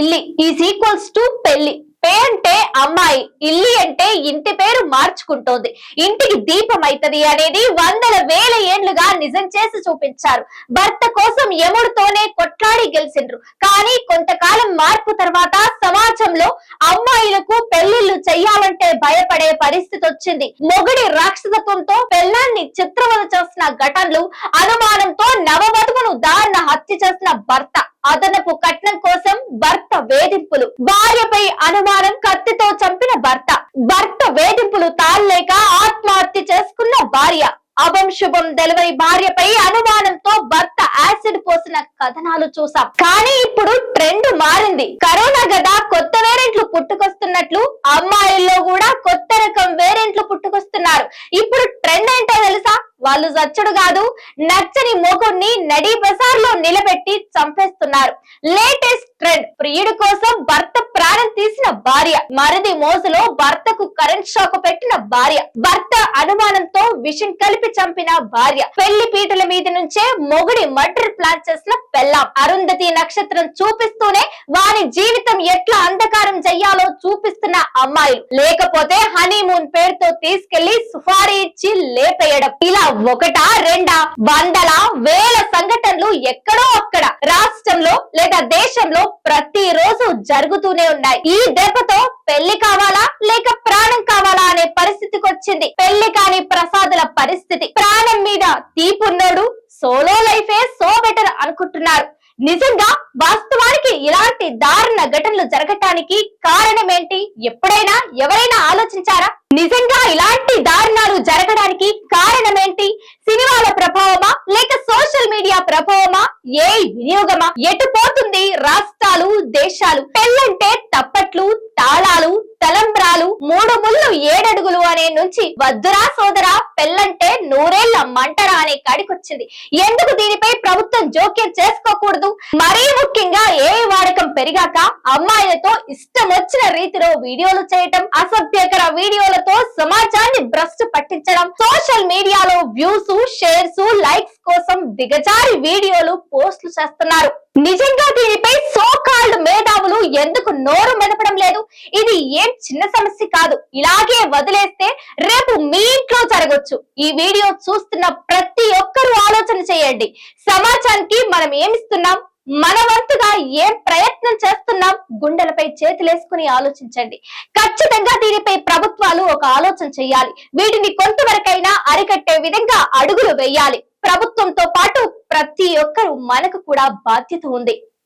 ఇల్లి. Is equals to పెళ్ళి పే అంటే అమ్మాయి. ఇల్లి అంటే ఇంటి పేరు మార్చుకుంటోంది. ఇంటికి దీపం అవుతుంది అనేది వందల వేల ఏండ్లుగా నిజం చేసి చూపించారు. భర్త కోసం ఎముడితోనే కొట్లాడి గెలిచిండ్రు. కానీ కొంతకాలం మార్పు తర్వాత సమాజంలో అమ్మాయిలకు పెళ్ళిళ్ళు చెయ్యాలంటే భయపడే పరిస్థితి వచ్చింది. మొగుడి రాక్షసత్వంతో పెళ్ళాన్ని చిత్రవద చేసిన ఘటనలు అనుమానంతో నవవధువును దారుణ హత్య చేసిన భర్త. అదనపు కట్నం కోసం భర్త వేధింపులు. భార్యపై అనుమానం కత్తితో చంపిన భర్త. భర్త వేధింపులు తాళలేక ఆత్మహత్య చేసుకున్న భార్య. అభం శుభం డెలివరీ భార్యపై అనుమానంతో భర్త యాసిడ్ పోసిన కథనాలు చూసాం కానీ ఇప్పుడు ట్రెండ్ మారింది. కరోనా గదా కొత్త వేరియంట్లు పుట్టుకొస్తున్నట్లు అమ్మాయిల్లో కూడా కొత్త రకం వేరియంట్లు పుట్టుకొస్తున్నారు. ఇప్పుడు ట్రెండ్ ఏంటో తెలుసా? వాళ్ళు సచ్చుడు కాదు నచ్చని మొగుడిని నడి బజార్లో నిలబెట్టి చంపేస్తున్నారు. లేటెస్ట్ ట్రెండ్ ప్రియుడి కోసం భర్త ప్రాణం తీసిన భార్య మరిది మోజులో భర్తకు కరెంట్ షాక్ పెట్టిన భార్య భర్త అనుమానంతో విషం కలిపి చంపిన భార్య. పెళ్ళి పీటల మీద నుంచే మొగుడి మర్డర్ ప్లాన్ చేసిన పెళ్ళాం అరుంధతి నక్షత్రం చూపిస్తూనే వారి జీవితం ఎట్లా అంధకారం చెయ్యాలో చూపిస్తున్న అమ్మాయిలు. లేకపోతే హనీమూన్ పేరుతో తీసుకెళ్ళి సుఫారీ ఇచ్చి లేపేయడం. ఇలా ఒకటా రెండా వందల వేల సంఘటనలు ఎక్కడో అక్కడ రాష్ట్రంలో లేదా దేశంలో ప్రతి రోజు జరుగుతూనే ఉన్నాయి. ఈ దెబ్బతో పెళ్ళి కావాలా లేక ప్రాణం కావాలా అనే పరిస్థితికి వచ్చింది పెళ్ళి కాని ప్రసాదుల పరిస్థితి. ప్రాణం మీద తీపున్నోడు సోలో లైఫే సో బెటర్ అనుకుంటున్నారు. నిజంగా వాస్తవానికి ఇలాంటి దారుణ ఘటనలు జరగటానికి కారణం ఏంటి? ఎప్పుడైనా ఎవరైనా ఆలోచించారా? నిజంగా ఇలాంటి దారుణాలు జరగడానికి కారణం ఏంటి? సినిమాల ప్రభావమా? లేక సోషల్ మీడియా ప్రభావమా? ఏ వినియోగమా? ఎటు పోతుంది రాష్ట్రాలు దేశాలు? పెళ్ళంటే తప్పట్లు తాళ అనే నుంచి వద్దురా సోదరా పెళ్ళంటే నూరేళ్ళ మంటరా అనే కాడికొచ్చింది. ఎందుకు దీనిపై ప్రభుత్వం జోక్యం చేసుకోకూడదు? మరీ ముఖ్యంగా ఏ వాడకం పెరిగాక అమ్మాయిలతో ఇష్టం వచ్చిన రీతిలో వీడియోలు చేయటం అసభ్యకర వీడియోలతో సమాజాన్ని భ్రష్టు పట్టించడం సోషల్ మీడియాలో వ్యూస్ షేర్స్ లైక్స్ కోసం దిగజారి వీడియోలు పోస్టులు చేస్తున్నారు. నిజంగా దీనిపై సోకాల్డ్ మేధావులు ఎందుకు నోరు మెదపడం లేదు. ఇది ఏం చిన్న సమస్య కాదు. ఇలాగే వదిలేస్తే రేపు మీ ఇంట్లో జరగొచ్చు. ఈ వీడియో చూస్తున్న ప్రతి ఒక్కరూ ఆలోచన చేయండి. సమాజానికి మనం ఏమిస్తున్నాం? మన వంతుగా ఏం ప్రయత్నం చేస్తున్నాం? గుండెలపై చేతులేసుకుని ఆలోచించండి. ఖచ్చితంగా దీనిపై ప్రభుత్వాలు ఒక ఆలోచన చేయాలి. వీటిని కొంతవరకైనా అరికట్టే విధంగా అడుగులు వేయాలి. ప్రభుత్వంతో పాటు ప్రతి ఒక్కరూ మనకు కూడా బాధ్యత ఉంది.